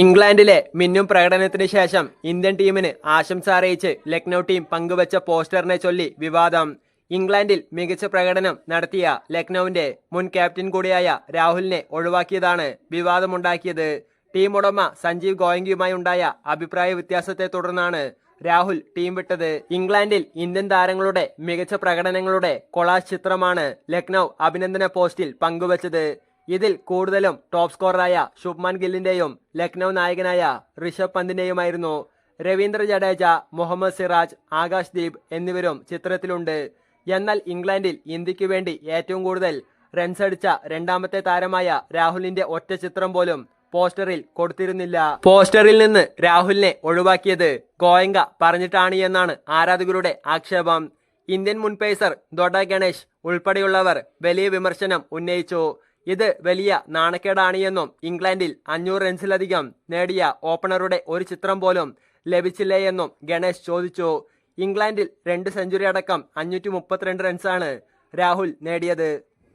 ഇംഗ്ലണ്ടിലെ മിന്നും പ്രകടനത്തിന് ശേഷം ഇന്ത്യൻ ടീമിന് ആശംസ അറിയിച്ച് ലക്നൗ ടീം പങ്കുവച്ച പോസ്റ്ററിനെ ചൊല്ലി വിവാദം. ഇംഗ്ലണ്ടിൽ മികച്ച പ്രകടനം നടത്തിയ ലക്നൌവിന്റെ മുൻ ക്യാപ്റ്റൻ കൂടിയായ രാഹുലിനെ ഒഴിവാക്കിയതാണ് വിവാദമുണ്ടാക്കിയത്. ടീം ഉടമ സഞ്ജീവ് ഗോയങ്കിയുമായി ഉണ്ടായ അഭിപ്രായ വ്യത്യാസത്തെ തുടർന്നാണ് രാഹുൽ ടീം വിട്ടത്. ഇംഗ്ലണ്ടിൽ ഇന്ത്യൻ താരങ്ങളുടെ മികച്ച പ്രകടനങ്ങളുടെ കൊളാഷ് ചിത്രമാണ് ലക്നൗ അഭിനന്ദന പോസ്റ്റിൽ പങ്കുവച്ചത്. ഇതിൽ കൂടുതലും ടോപ്പ് സ്കോററായ ശുഭ്മാൻ ഗില്ലിന്റെയും ലക്നൗ നായകനായ ഋഷഭ് പന്തിന്റെയുമായിരുന്നു രവീന്ദ്ര ജഡേജ മുഹമ്മദ് സിറാജ് ആകാശ് ദീപ് എന്നിവരും ചിത്രത്തിലുണ്ട്. എന്നാൽ ഇംഗ്ലണ്ടിൽ ഇന്ത്യയ്ക്ക് വേണ്ടി ഏറ്റവും കൂടുതൽ റൺസ് അടിച്ച രണ്ടാമത്തെ താരമായ രാഹുലിന്റെ ഒറ്റ ചിത്രം പോലും പോസ്റ്ററിൽ കൊടുത്തിരുന്നില്ല. പോസ്റ്ററിൽ നിന്ന് രാഹുലിനെ ഒഴിവാക്കിയത് ഗോയങ്ക പറഞ്ഞിട്ടാണ് എന്നാണ് ആരാധകരുടെ ആക്ഷേപം. ഇന്ത്യൻ മുൻപേസർ ദൊഡ ഗണേഷ് ഉൾപ്പെടെയുള്ളവർ വലിയ വിമർശനം ഉന്നയിച്ചു. ഇത് വലിയ നാണക്കേടാണ് എന്നും ഇംഗ്ലണ്ടിൽ അഞ്ഞൂറ് റൺസിലധികം നേടിയ ഓപ്പണറുടെ ഒരു ചിത്രം പോലും ലഭിച്ചില്ലേ എന്നും ഗണേശ് ചോദിച്ചു. ഇംഗ്ലണ്ടിൽ രണ്ട് സെഞ്ചുറി അടക്കം അഞ്ഞൂറ്റി മുപ്പത്തിരണ്ട് റൺസാണ് രാഹുൽ നേടിയത്.